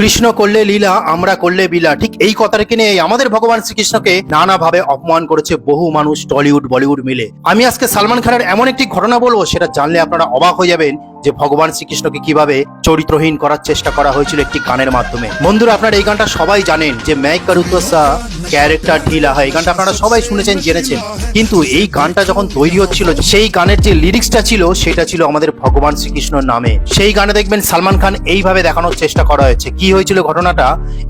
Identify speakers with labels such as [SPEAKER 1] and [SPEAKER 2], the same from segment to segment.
[SPEAKER 1] কৃষ্ণ করলে লীলা, আমরা করলে বিলা ঠিক এই কথাটাকে নিয়ে আমাদের ভগবান শ্রীকৃষ্ণকে নানাভাবে অপমান করেছে বহু মানুষ টলিউড, বলিউড মিলে। আমি আজকে সালমান খানের এমন একটি ঘটনা বলব, সেটা জানলে আপনারা অবাক হয়ে যাবেন যে ভগবান শ্রীকৃষ্ণকে কীভাবে চরিত্রহীন করার চেষ্টা করা হয়েছিল একটি গানের মাধ্যমে। বন্ধুরা, আপনারা এই গানটা সবাই জানেন যে ম্যাক করুতসা ক্যারেক্টার ঢিলা হয়। গানটা আপনারা সবাই শুনেছেন, জেনেছেন। কিন্তু এই গানটা যখন তৈরি হচ্ছিল, সেই গানের যে লিরিক্সটা ছিল, সেটা ছিল আমাদের ভগবান শ্রীকৃষ্ণর নামে। সেই গানে দেখবেন সালমান খান এইভাবে দেখানোর চেষ্টা করা হয়েছে। কি হয়েছিল ঘটনাটা?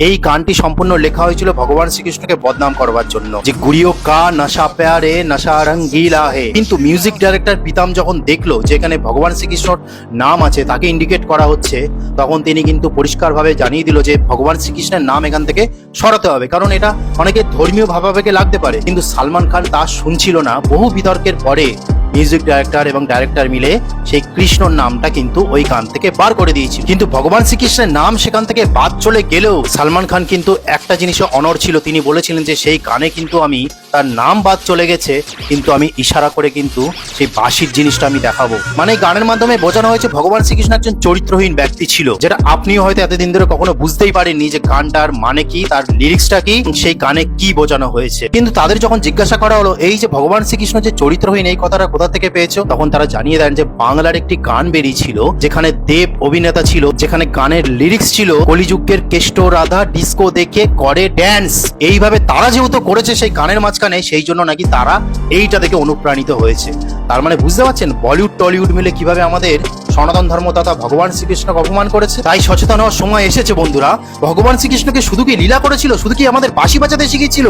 [SPEAKER 1] এই গানটি সম্পূর্ণ লেখা হয়েছিল ভগবান শ্রীকৃষ্ণকে বদনাম করবার জন্য। যে গুড়িও কা নশা প্যারে, নশা রঙ্গিলা হে। কিন্তু মিউজিক ডাইরেক্টর পিতাম যখন দেখল যে এখানে ভগবান শ্রীকৃষ্ণর নাম আছে, তাকে ইন্ডিকেট করা হচ্ছে, তখন তিনি কিন্তু পরিষ্কারভাবে জানিয়ে দিল যে ভগবান শ্রীকৃষ্ণের নাম এখান থেকে সরাতে হবে। কারণ এটা অনেকে ধর্মীয় ভাবাবেগে লাগতে পারে। কিন্তু সালমান খান তা শুনছিল না। বহু বিতর্কের পরে মিউজিক ডাইরেক্টর এবং ডাইরেক্টর মিলে সেই কৃষ্ণর নামটা কিন্তু ওই গান থেকে বার করে দিয়েছিল। কিন্তু ভগবান শ্রীকৃষ্ণের নাম সেখান থেকে বাদ চলে গেলেও সালমান খান কিন্তু একটা জিনিসে অনর ছিল। তিনি বলেছিলেন যে সেই গানে কিন্তু আমি তার নাম বাদ চলে গেছে, কিন্তু আমি ইশারা করে কিন্তু সেই বাসির জিনিসটা আমি দেখাবো। মানে গানের মাধ্যমে বোঝানো হয়েছে ভগবান শ্রীকৃষ্ণ একজন চরিত্রহীন ব্যক্তি ছিল, যেটা আপনিও হয়তো এতদিন ধরে কখনো বুঝতেই পারেননি যে গানটার মানে কি, তার লিরিক্সটা কি, সেই গানে কি বোঝানো হয়েছে। কিন্তু তাদের যখন জিজ্ঞাসা করা হলো, এই যে ভগবান শ্রীকৃষ্ণ যে চরিত্রহীন, এই কথাটা কোথা থেকে পেয়েছ? তখন তারা জানিয়ে দেন যে বাংলার একটি গান বেরিয়েছিল, যেখানে দেব অভিনেতা ছিল, যেখানে গানের লিরিক্স ছিল, কলিযুগের কেষ্ট রাধা ডিস্কো দেখে করে ড্যান্স এইভাবে তারা যেহেতু করেছে সেই গানের মাঝখানে সেই জন্য নাকি তারা এইটা দেখে অনুপ্রাণিত হয়েছে। তার মানে বুঝতে পারছেন, বলিউড, টলিউড মিলে কীভাবে আমাদের সনাতন ধর্ম তথা ভগবান শ্রীকৃষ্ণকে অপমান করেছে? তাই সচেতন হওয়ার সময় এসেছে বন্ধুরা, ভগবান শ্রীকৃষ্ণকে শুধু কি লীলা করেছিল? শুধু কি আমাদের বাসি বাঁচাতে শিখিয়েছিল?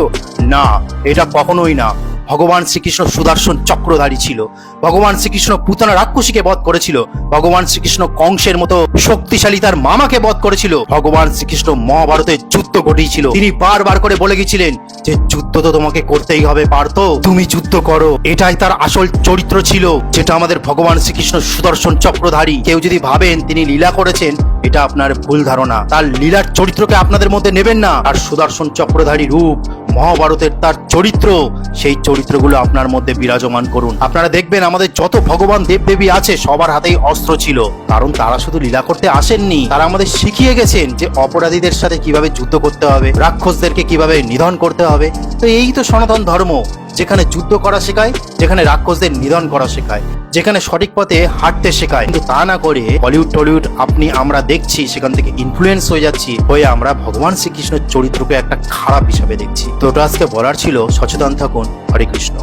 [SPEAKER 1] না, এটা কখনোই না। ভগবান শ্রীকৃষ্ণ সুদর্শন চক্রধারী ছিল। ভগবান শ্রীকৃষ্ণ পুতনা রাক্ষসীকে বধ করেছিল। ভগবান শ্রীকৃষ্ণ কংসের মতো শক্তিশালী তার মামাকে বধ করেছিল। ভগবান শ্রীকৃষ্ণ মহাভারতে যুদ্ধ ঘটিয়েছিল। তিনি বারবার করে বলে গেছিলেন যে, যুদ্ধ তো তোমাকে করতেই হবে পারত তুমি যুদ্ধ করো। এটাই তার আসল চরিত্র ছিল, যেটা আমাদের ভগবান শ্রীকৃষ্ণ সুদর্শন চক্রধারী। কেউ যদি ভাবেন তিনি লীলা করেছেন এটা আপনার ভুল ধারণা। তার লীলার চরিত্রকে আপনাদের মধ্যে নেবেন না। আর সুদর্শন চক্রধারী রূপ, মহাভারতের তার চরিত্র, সেই চরিত্রগুলো আপনার মধ্যে বিরাজমান করুন। আপনারা দেখবেন আমাদের যত ভগবান দেবদেবী আছে, সবার হাতেই অস্ত্র ছিল। কারণ তারা শুধু লীলা করতে আসেননি, তারা আমাদের শিখিয়ে গেছেন যে অপরাধীদের সাথে কীভাবে যুদ্ধ করতে হবে, রাক্ষসদেরকে কীভাবে নিধন করতে হবে। তো এই তো সনাতন ধর্ম, যেখানে যুদ্ধ করা শেখায়, যেখানে রাক্ষসদের নিধন করা শেখায়। যেখানে সঠিক পথে হাঁটতে শেখায়। কিন্তু তা না করে বলিউড টলিউড আপনি আমরা দেখছি, সেখান থেকে ইনফ্লুয়েন্স হয়ে যাচ্ছি, হয়ে আমরা ভগবান শ্রীকৃষ্ণের চরিত্রকে একটা খারাপ হিসাবে দেখছি। তো ওটা আজকে বলার ছিল সচেতন থাকুন, হরে কৃষ্ণ।